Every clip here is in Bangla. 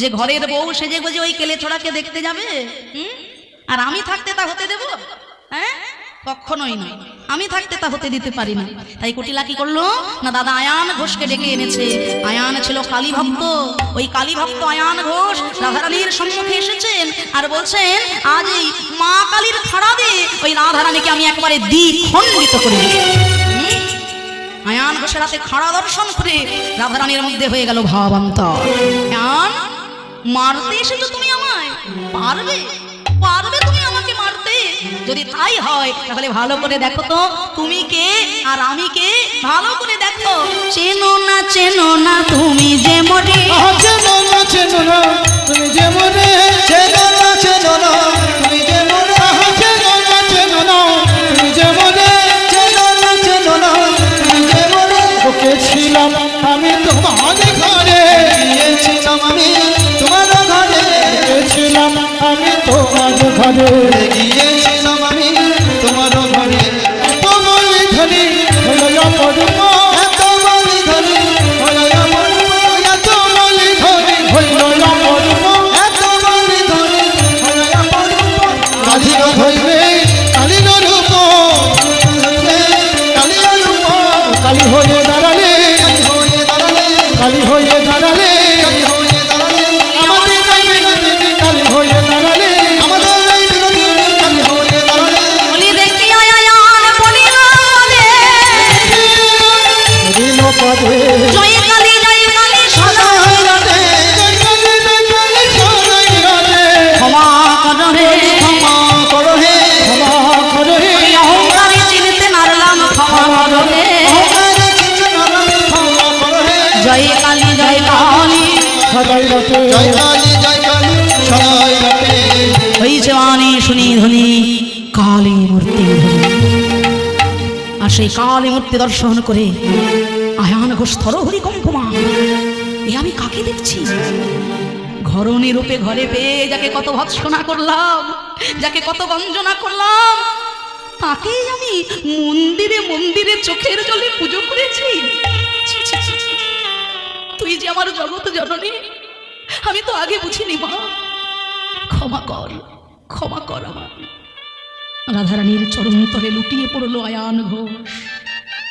যে ঘরের বউ সেজে গুজে ওই কেলে ছোড়াকে দেখতে যাবে? আর আমি থাকতে তা হতে দেব? হ্যাঁ? কখনোই না আমি থাকতে তা হতে দিতে পারি না। তাই কুটিলা কি করল? না দাদা আয়ান ঘোষকে ডেকে এনেছে। আয়ান ছিল কালী ভক্ত। ওই কালী ভক্ত আয়ান ঘোষ রাধারানীর সম্মুখে এসেছেন আর বলছেন, আজ এই মা কালীর খাড়া দিয়ে ওই রাধারানীকে আমি একবারে দ্বিখণ্ডিত করে আয়ান ঘোষের হাতে খাড়া দর্শন করে রাধারানীর মধ্যে হয়ে গেল ভাবান্তর। আয়ান মারতে এসেছ তুমি আমায়? পারবে? পারবে তুমি আমাকে মারতে? যদি তাই হয়, তাহলে ভালো করে দেখো তো, তুমি কে আর আমি কে? ভালো করে দেখো। চেনো না চেনো না, তুমি যে মরে। চেনো না চেনো না, তুমি যে মরে। চেনো না চেনো না। তোমার ঘরে সদাই রাতে জয় কালী, জয় কালী, সদাই রাতে। ওই জওয়ানি শুনি ধ্বনি কালী মূর্তি আর সেই কালী মূর্তি দর্শন করে আয়ান ঘোষ থরহরি কম্পমা এ আমি কাকে দেখছি? ঘরণী রূপে ঘরে পেয়ে যাকে কত ভৎসনা করলাম যাকে কত গঞ্জনা করলাম তাকেই আমি মন্দিরে মন্দিরে চোখের জলে পুজো করেছি। তুই যে আমার জগৎ জননী আমি তো আগে বুঝিনি, মা। ক্ষমা কর ক্ষমা কর আমার রাধারানীর তলে লুটিয়ে পড়ল আয়ান ঘোষ।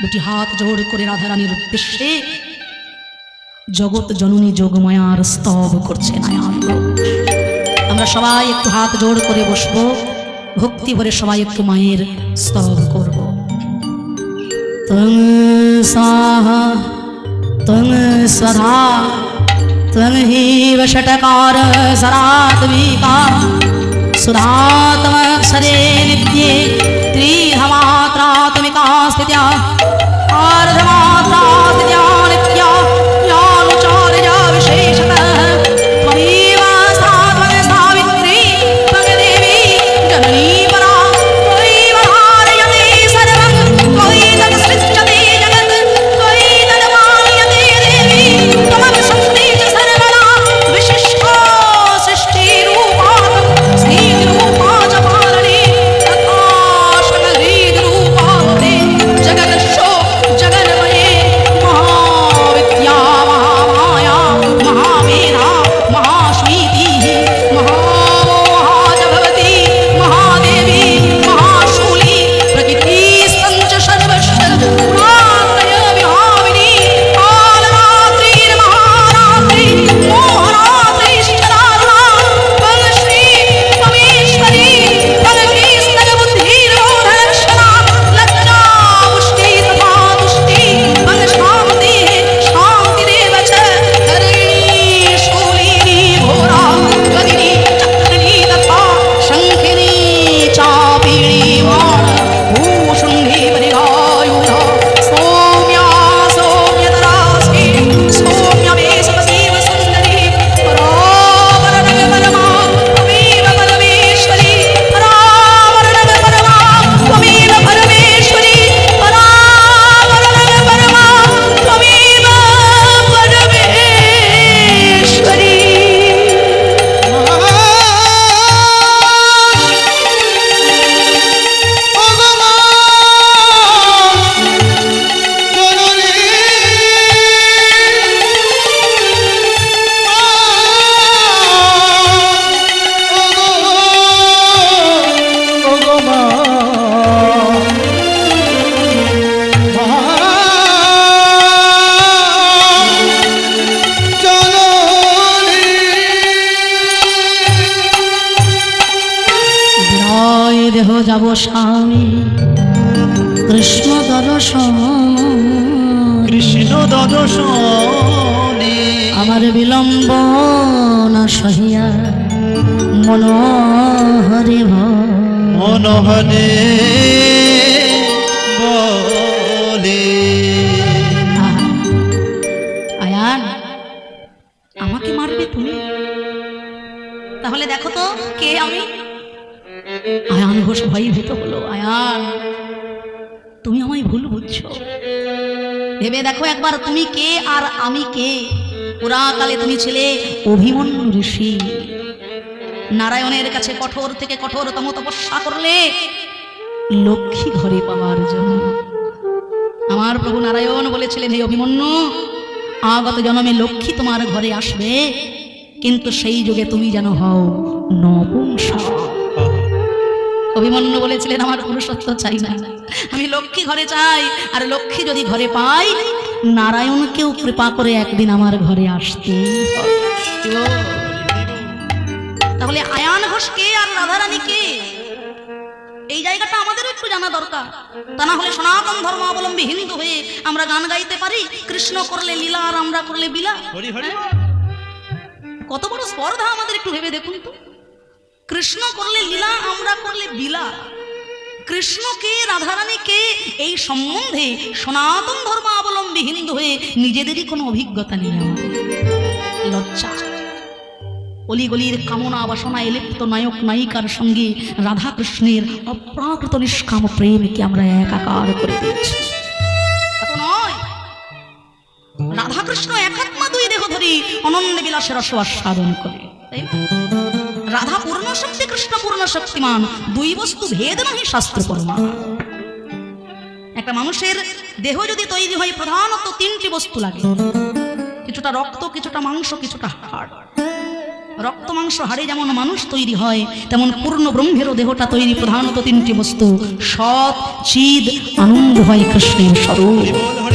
দুটি হাত জোর করে রাধারানীর উদ্দেশ্যে জগৎ জননী যোগমায়ার স্তব করছেন আয়ান আমরা সবাই একটু হাত জোড় করে বসবো, ভক্তি ভরে সবাই একটু মায়ের স্তব করব। তং সাহা তং সদা त्वं षटकार सरात्मिका सुधात्मक्षरे नित्ये त्रिधमात्रात्मिका स्थित्या। अर्धमात्रा स्थित्या স্বামী। কৃষ্ণ দর্শন। কৃষ্ণ দর্শনে। আমার বিলম্ব না সহিয়া মনোহরে মনোহরে বলে। আয়ান আমাকে মারবে তুমি? তাহলে দেখো তো কে আমি। আয়ান ঘোষ ভয়ভীত হলো, আয়ান, তুমি আমায় ভুল বুঝছ। ভেবে দেখো একবার তুমি কে আর আমি কে? পুরাকালে তুমি ছিলে অভিমন্যু ঋষি। নারায়ণের কাছে কঠোর থেকে কঠোরতম তপস্যা করলে লক্ষ্মী ঘরে পাওয়ার জন্য। আমার প্রভু নারায়ণ বলেছিলেন, হে অভিমন্যু, আগত জন্মে লক্ষ্মী তোমার ঘরে আসবে, কিন্তু সেই যুগে তুমি যেন হও নপুংসক। অভিমন্যু বলেছিলেন আমার পুরুষত্ব চাই না। আমি লক্ষ্মী ঘরে চাই আর লক্ষ্মী যদি ঘরে পাই নারায়ণকেও কৃপা করে একদিন আমার ঘরে আসতে তাহলে আয়ান ঘোষ কে আর রাধারানী কে এই জায়গাটা আমাদেরও একটু জানা দরকার। তা না হলে সনাতন ধর্মাবলম্বী হিন্দু হয়ে আমরা গান গাইতে পারি কৃষ্ণ করলে লীলা আর আমরা করলে বিলা কত বড় স্পর্ধা আমাদের একটু ভেবে দেখুন তো। কৃষ্ণ করলে লীলা, আমরা করলে বিলা কৃষ্ণকে রাধারানীকে এই সম্বন্ধে সনাতন ধর্মাবলম্বী হিন্দু হয়ে নিজেদেরই কোনো অভিজ্ঞতা নেই লজ্জা। অলিগলির কামনা বাসনায় লিপ্ত নায়ক নায়িকার সঙ্গে রাধা কৃষ্ণের অপ্রাকৃত নিষ্কাম প্রেমকে আমরা একাকার করে দিয়েছি। রাধাকৃষ্ণ একাত্মা দুই দেহ ধরি অনন্য বিলাসের রসাস্বাদন করে, তাই? রাধা পূর্ণ শক্তি, কৃষ্ণ পূর্ণ শক্তিমান, দুই বস্তু ভেদ নাহি শাস্ত্র প্রমাণ একটা মানুষের দেহ যদি তৈরি হয়, প্রধানত তিনটি বস্তু লাগে। কিছুটা রক্ত, কিছুটা মাংস, কিছুটা হাড়। রক্ত, মাংস, হাড়ে যেমন মানুষ তৈরি হয়, তেমন পূর্ণ ব্রহ্মেরও দেহটা তৈরি প্রধানত তিনটি বস্তু। সৎ, চিদ, আনন্দ হয় কৃষ্ণের স্বরূপ। হরি হরি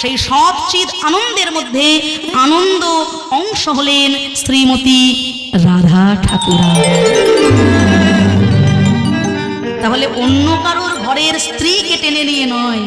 সেই সৎ চিদ আনন্দের মধ্যে আনন্দ অংশ হলেন শ্রীমতী রাধা ঠাকুরা। তাহলে অন্য কারোর ঘরের স্ত্রীকে টেনে নিয়ে নয়,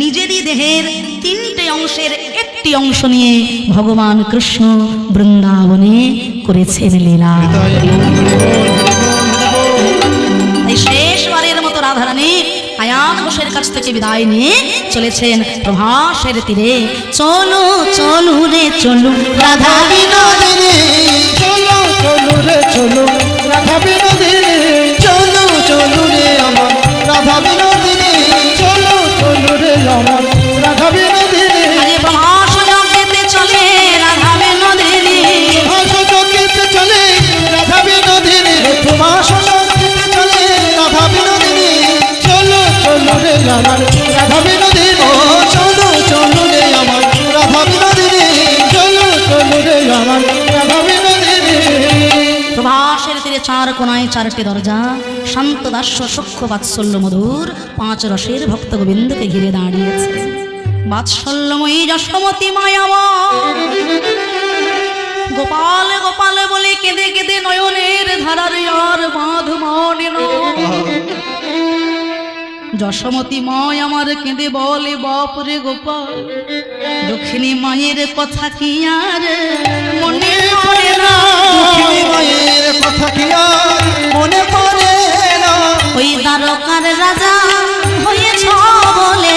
নিজেরই দেহের তিনটে অংশের একটি অংশ নিয়ে ভগবান কৃষ্ণ বৃন্দাবনে করেছেন লীলা। ঘোষের কাছ থেকে বিদায় নিয়ে চলেছেন প্রভাসের তীরে। চলো চলো রে, চলো, রাধা বিনোদিনী। চলো চলো রে, চলো, রাধা বিনোদিনী। চার কোনায় চারটি দরজা, শান্ত দাস্য সূক্ষ্ম বাৎসল্য মধুর পাঁচ রসের ভক্ত গোবিন্দকে ঘিরে দাঁড়িয়েছে। বাৎসল্যময়ী যশমতি মায়াম গোপাল গোপাল বলে কেঁদে কেঁদে নয়নের ধারার আর বাঁধ মনে যশোমতী মায় আমার কেঁদে বলে বাপরে গোপাল দক্ষিণী মায়ের কথা কি আর? মনে পড়ে না। মায়ের কথা কি আর? মনে পড়ে না। ওই দ্বারকার রাজা হয়েছ বলে।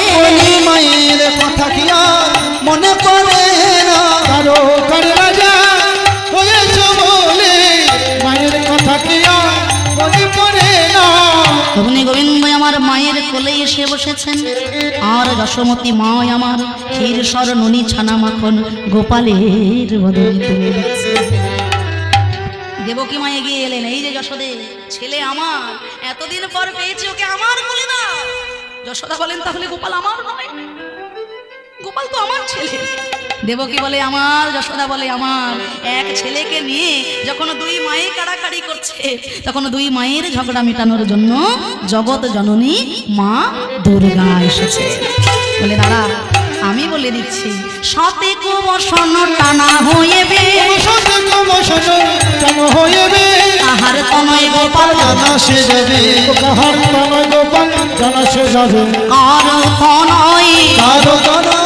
মায়ের কথা কি আর? মনে পড়ে না। কারও রাজা হয়েছ বলে। মায়ের কথা কি আর? মনে পড়ে তখনই গোবিন্দ আমার মায়ের কোলে এসে বসেছেন। আর যশোমতী মা আমার ক্ষীর সর ননি ছানা মাখন গোপালের দেবকী মায়ে গিয়ে এলেন, এই যে যশোদে, ছেলে আমার, এতদিন পর পেয়েছি ওকে আমার কোলে না। যশোদা বলেন তাহলে গোপাল আমার নয়। গোপাল তো আমার ছেলে। দেবকী বলে আমার যশোদা বলে আমার। এক ছেলেকে নিয়ে যখন দুই মায়ে কাড়াকাড়ি করছে তখন দুই মায়ের ঝগড়া মেটানোর জন্য জগৎ জননী মা দুর্গা এসেছে। বলে দাঁড়া আমি বলে দিচ্ছি সতে কুবসন টানা কমসন কেন হইবে আহার তনয় গোপাল জানা সে যাবে। কাহার তনয় গোপাল জানা সে যাবে। কারও তনয় কারও জানা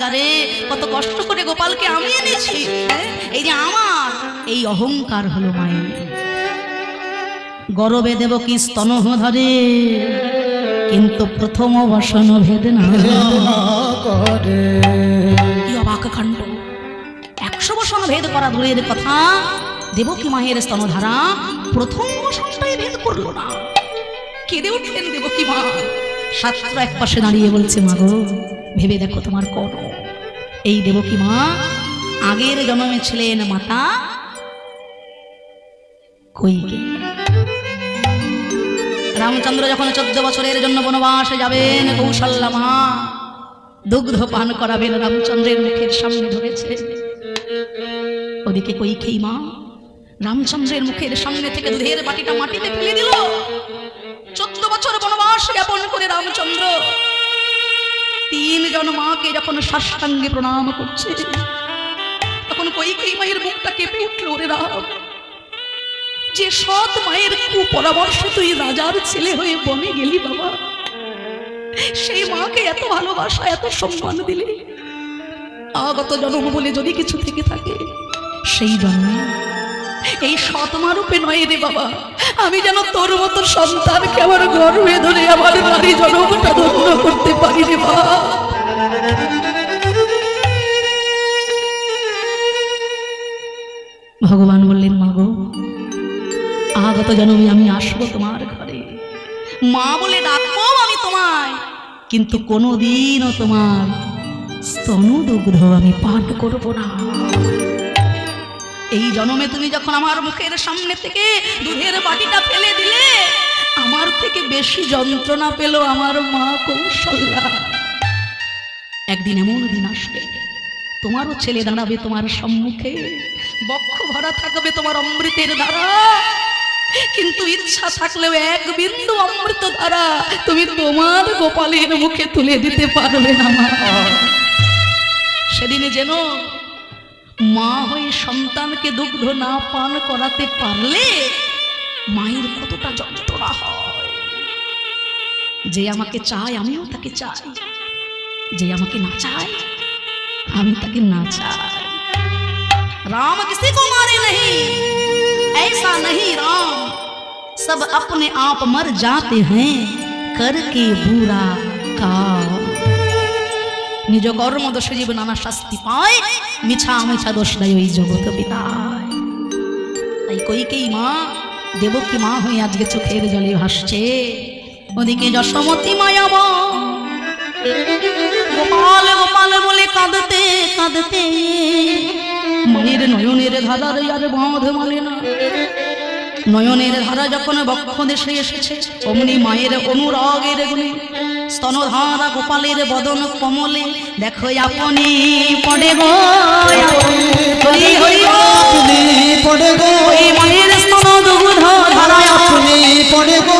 কারাগারে কত কষ্ট করে গোপালকে আমি এনেছি। হ্যাঁ? এই যে আমার, এই অহংকার হলো মায়ের। গরবে দেব কি স্তন ধরে, কিন্তু প্রথম বসন ভেদ না করে কি অবাক কাণ্ড। একশো বসন ভেদ করা দূরের কথা দেবকী মায়ের স্তনধারা, প্রথম বসনটাই ভেদ করল না। কেঁদে উঠলেন দেবকী মা। শাস্ত্র এক পাশে দাঁড়িয়ে বলছে, মা গো ভেবে দেখো তোমার কর। এই দেবকী মা, আগের জন্মে ছিলেন মাতা কইকে রামচন্দ্র যখন চোদ্দ বছরের জন্য বনবাসে যাবেন, কৌশল্যা মা, দুগ্ধ পান করাবেন, রামচন্দ্রের মুখের সামনে ধরেছে। ওদিকে কৈকেয়ী মা, রামচন্দ্রের মুখের সামনে থেকে দুধের বাটিটা মাটিতে ফেলে দিল। চোদ্দ বছর বনবাস জ্ঞাপন করে রামচন্দ্র তিনজন মাকে যখন সাষ্টাঙ্গে প্রণাম করছে, তখন কৈকেয়ী মায়ের মুখটা কেঁপে উঠল, ওরে রাম। যে সৎ মায়ের কুপরামর্শে তুই রাজার ছেলে হয়ে বনে গেলি বাবা, সেই মাকে এত ভালোবাসা, এত সম্মান দিলে, আগত জন্ম বলে যদি কিছু থেকে থাকে, সেই জন্মে এই সৎমা রূপে নয় রে বাবা। আমি যেন তোর মতো সন্তানকে আমার গর্ভে ধরে আমার নারী জন্মটা ধন্য করতে পারি রে বাবা। ভগবান বললেন মাগো আগত জন্মে আমি আসব তোমার ঘরে। মা বলে, ডাকবো আমি তোমায়। কিন্তু কোনোদিনও তোমার স্তনদুগ্ধ আমি পাঠ করব না। এই জন্মে তুমি যখন আমার মুখের সামনে থেকে দুধের বাটিটা ফেলে দিলে, আমার থেকে বেশি যন্ত্রণা পেল আমার মা কৌশল্যা। একদিন এমন দিন আসবে, তোমারও ছেলে দাঁড়াবে তোমার সম্মুখে, বক্ষ ভরা থাকবে তোমার অমৃতের দ্বারা কিন্তু ইচ্ছা থাকলেও এক বিন্দু অমৃত দ্বারা তুমি তোমার গোপালের মুখে তুলে দিতে পারবে না মা। সেদিনে যেন মা হয়ে সন্তানকে দুগ্ধ না পান করাতে পারলে মায়ের কতটা যন্ত্রণা হয় যে আমাকে চায় আমিও তাকে চাই যে আমাকে না চায় আমি তাকে না চাই राम किसी को मारे नहीं ऐसा नहीं राम सब अपने आप मर जाते हैं करके बुरा काम নিজ কর্ম দোষে জীব নানা শাস্তি পায়। মিছা মিছা দোষ দেয় ওই জগৎ পিতায় তাই কইকেই মা দেবকী মা হয়ে আজকে চোখের জলে ভাসছে? ওদিকে যশোমতী মায়াব গোপাল গোপাল বলে কাঁদতে কাঁদতে। মায়ের নয়নের ধারার আর বাঁধ মানে না। নয়নের ধারা যখন বক্ষ দেশে এসেছে, অমনি মায়ের অনুরাগের গুণে। স্তনধারা গোপালের বদন কমলে দেখো আপনি পড়ে গো। হরি হরি। আপনি পড়ে গো মায়ের স্তন দুগ্ধ ধারায় আপনি পড়ে গো।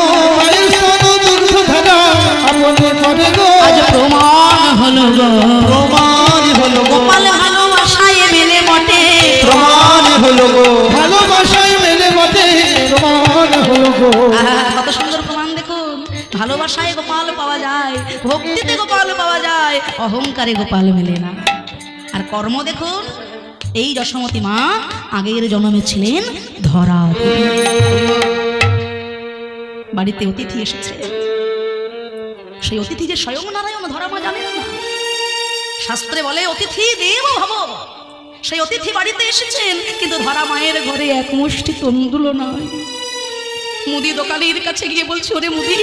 স্তন দুগ্ধ ধারা আপনি পড়ে গো আজ প্রমাণ হলো গো। প্রমাণ হলো গোপাল ভালোবাসায় মেলে মটে প্রমাণ হলো গো। ভালোবাসায় মেলে বটে। প্রমাণ হলো গো। ভালোবাসায় গোপাল পাওয়া যায়, ভক্তিতে গোপাল পাওয়া যায়, অহংকারে গোপাল মেলে না। আর কর্ম দেখুন, এই যশোমতী মা আগের জন্মে ছিলেন ধরা বাড়িতে অতিথি এসেছে। সেই অতিথি যে স্বয়ং নারায়ণ ধরা মা জানেন না। শাস্ত্রে বলে, অতিথি দেব ভাব। সেই অতিথি বাড়িতে এসেছেন, কিন্তু ধরা মায়ের ঘরে এক মুষ্টি তন্দুলো নয়। মুদি দোকানের কাছে গিয়ে বলছি, ওরে মুদি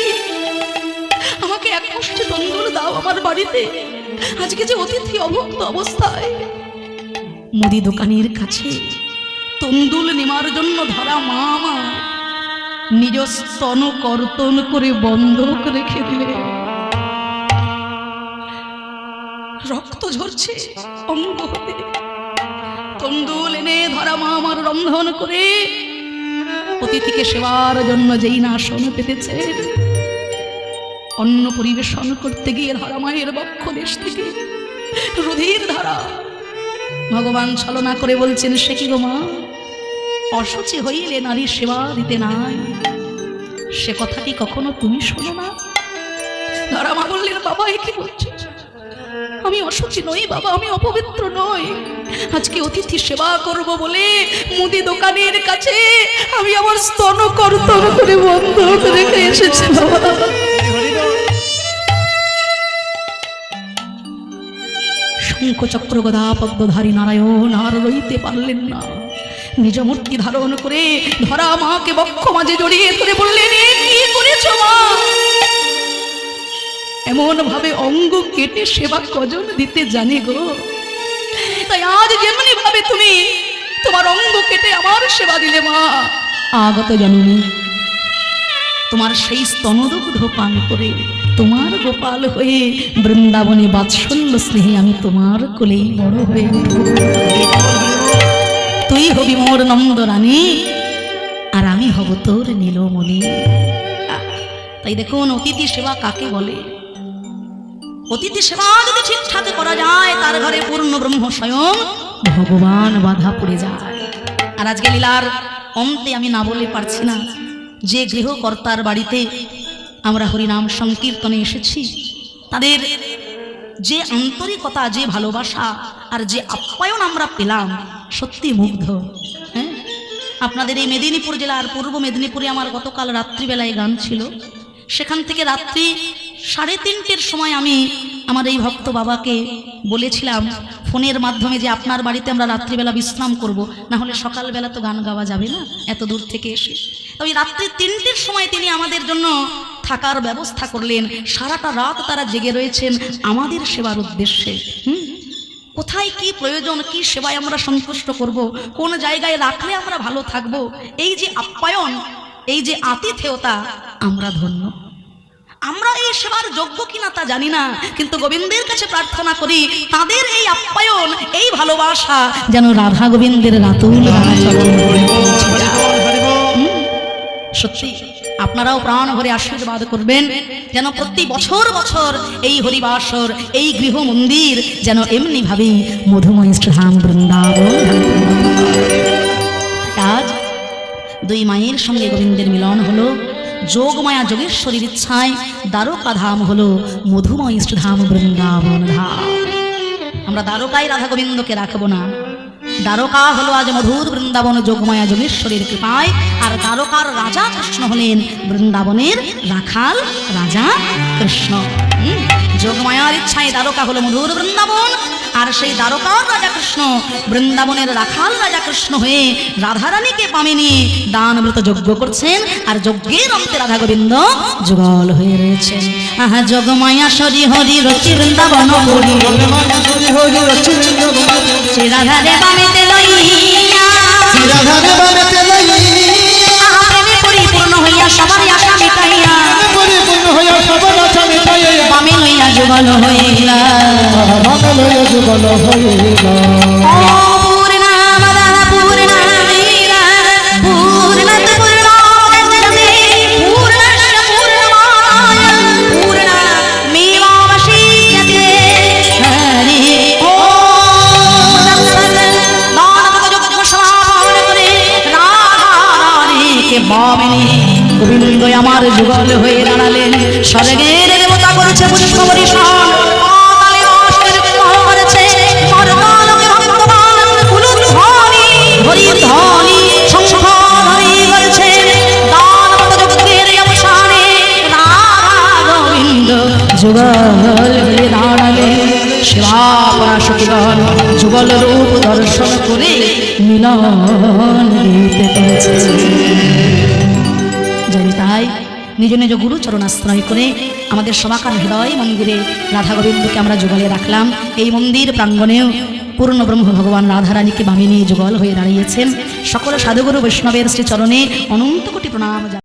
আমাকে এক কষ্টে তন্দুর দাও আমার বাড়িতে। আজকে যে অতিথি অভুক্ত অবস্থায়। মুদি দোকানের কাছে তন্দুল নেমার জন্য ধরা মা আমার নিজ স্তন কর্তন করে বন্ধক রেখে দিলে। রক্ত ঝরছে অঙ্গ হতে। তন্দুল এনে ধরা মা আমার রন্ধন করে। অতিথিকে সেবার জন্য যেই না আসন পেতেছে অন্ন পরিবেশন করতে গিয়ে ধরা মায়ের বক্ষ দেশ থেকে রুধির ধারা। ভগবান ছলনা করে বলছেন, সে কি গো মা? অসুচি হইলে নারীর সেবা দিতে নাই। সে কথা কি কখনো তুমি শোনো না? ধরা মা বললেন, বাবা কি বলছো? আমি অসুচি নই বাবা, আমি অপবিত্র নই। আজকে অতিথি সেবা করব বলে মুদি দোকানের কাছে আমি আমার স্তন কর্তন করে বন্ধ রেখে এসেছি বাবা। চক্র গদা পদ্মধারী নারায়ণ, আর রইতে পারলেন না। নিজ মূর্তি ধারণ করে ধরা মাকে বক্ষ মাঝে জড়িয়ে ধরে বললেন কি করেছ মা? এমন ভাবে অঙ্গ কেটে সেবা কজন দিতে জানে গো। তাই আজ যেমনি ভাবে তুমি তোমার অঙ্গ কেটে আমার সেবা দিলে মা। আগত জননী, তোমার সেই স্তনদগ্ধ পান করে তোমার গোপাল হয়ে বৃন্দাবনে বাৎসল্য স্নেহে আমি তোমার কোলেই বড় হয়ে তুই হবি মোর নন্দ রানী আর আমি হব তোর নীলমণি। তাই দেখুন, অতিথি সেবা কাকে বলে? অতিথি সেবা যদি ঠিকঠাক করা যায়, তার ঘরে পূর্ণ ব্রহ্ম স্বয়ং ভগবান বাধা পড়ে যায়। আর আজকে লীলার অন্তে আমি না বলে পারছি না। যে গৃহকর্তার বাড়িতে আমরা হরিনাম সংকীর্তনে এসেছি। তাদের যে আন্তরিকতা, যে ভালোবাসা আর যে আপ্যায়ন আমরা পেলাম, সত্যি মুগ্ধ হ্যাঁ? আপনাদের এই মেদিনীপুর জেলার পূর্ব মেদিনীপুরে আমার গতকাল রাত্রিবেলায় গান ছিল। সেখান থেকে রাত্রি সাড়ে তিনটের সময় আমি আমার এই ভক্ত বাবাকে বলেছিলাম, ফোনের মাধ্যমে যে আপনার বাড়িতে আমরা রাত্রিবেলা বিশ্রাম করব, না হলে সকালবেলা তো গান গাওয়া যাবে না, এত দূর থেকে এসে। ওই রাত্রি তিনটের সময় তিনি আমাদের জন্য থাকার ব্যবস্থা করলেন। সারাটা রাত তারা জেগে রয়েছেন আমাদের সেবার উদ্দেশ্যে। হুম? কোথায় কি প্রয়োজন, কি সেবায় আমরা সন্তুষ্ট করব, কোন জায়গায় রাখলে আমরা ভালো থাকব, এই যে আপ্যায়ন, এই যে আতিথেয়তা, আমরা ধন্য। আমরা এই সেবার যোগ্য কিনা তা জানি না। কিন্তু গোবিন্দের কাছে প্রার্থনা করি, তাদের এই আপ্যায়ন, এই ভালোবাসা যেন রাধা গোবিন্দের রাতুল সত্যি, আপনারাও প্রাণ ভরে আশীর্বাদ করবেন, যেন প্রতি বছর বছর এই হরিবাসর, এই গৃহ মন্দির যেন এমনি ভাবেই মধুময় ধাম বৃন্দাবন আজ দুই মায়ের সঙ্গে গোবিন্দের মিলন হলো। যোগমায়া যোগেশ্বরীর ইচ্ছায় দ্বারকা ধাম হলো মধুময় ধাম বৃন্দাবন ধাম। আমরা দ্বারকায় রাধা গোবিন্দকে রাখব না। দ্বারকা হলো আজ মধুর বৃন্দাবন, যোগমায়া যোগেশ্বরীর কৃপায়, আর দ্বারকার রাজা কৃষ্ণ হলেন বৃন্দাবনের রাখাল রাজা কৃষ্ণ। যোগমায়ার ইচ্ছায় দ্বারকা হলো মধুর বৃন্দাবন আর সেই দ্বারকার রাজা কৃষ্ণ, বৃন্দাবনের রাখাল রাজা কৃষ্ণ হয়ে রাধারানীকে পামে নিয়ে দানব্রত যজ্ঞ করছেন আর যজ্ঞের অন্তে রাধা গোবিন্দ যুগল হয়ে রয়েছেন। আহা যোগমায়া সরি হরি রচি বৃন্দাবন হরি শ্রী রাধা দেবামিতে লইয়া। রাধারে বানাতে লাগি আহা গোবিন্দ আমার যুগল হয়ে দাঁড়ালেন স্বর্গের যুগল রূপ দর্শন করে মিলন গীতে করেছে নিজ নিজ গুরু চরণাশ্রয় করে আমাদের সবাকার হৃদয় মন্দিরে রাধা গোবিন্দকে আমরা যোগালে রাখলাম। এই মন্দির প্রাঙ্গণেও পূর্ণ ব্রহ্ম ভগবান রাধারানীকে বামে নিয়ে যুগল হয়ে দাঁড়িয়েছেন। সকল সাধুগুরু বৈষ্ণবের শ্রী চরণে অনন্ত কোটি প্রণাম।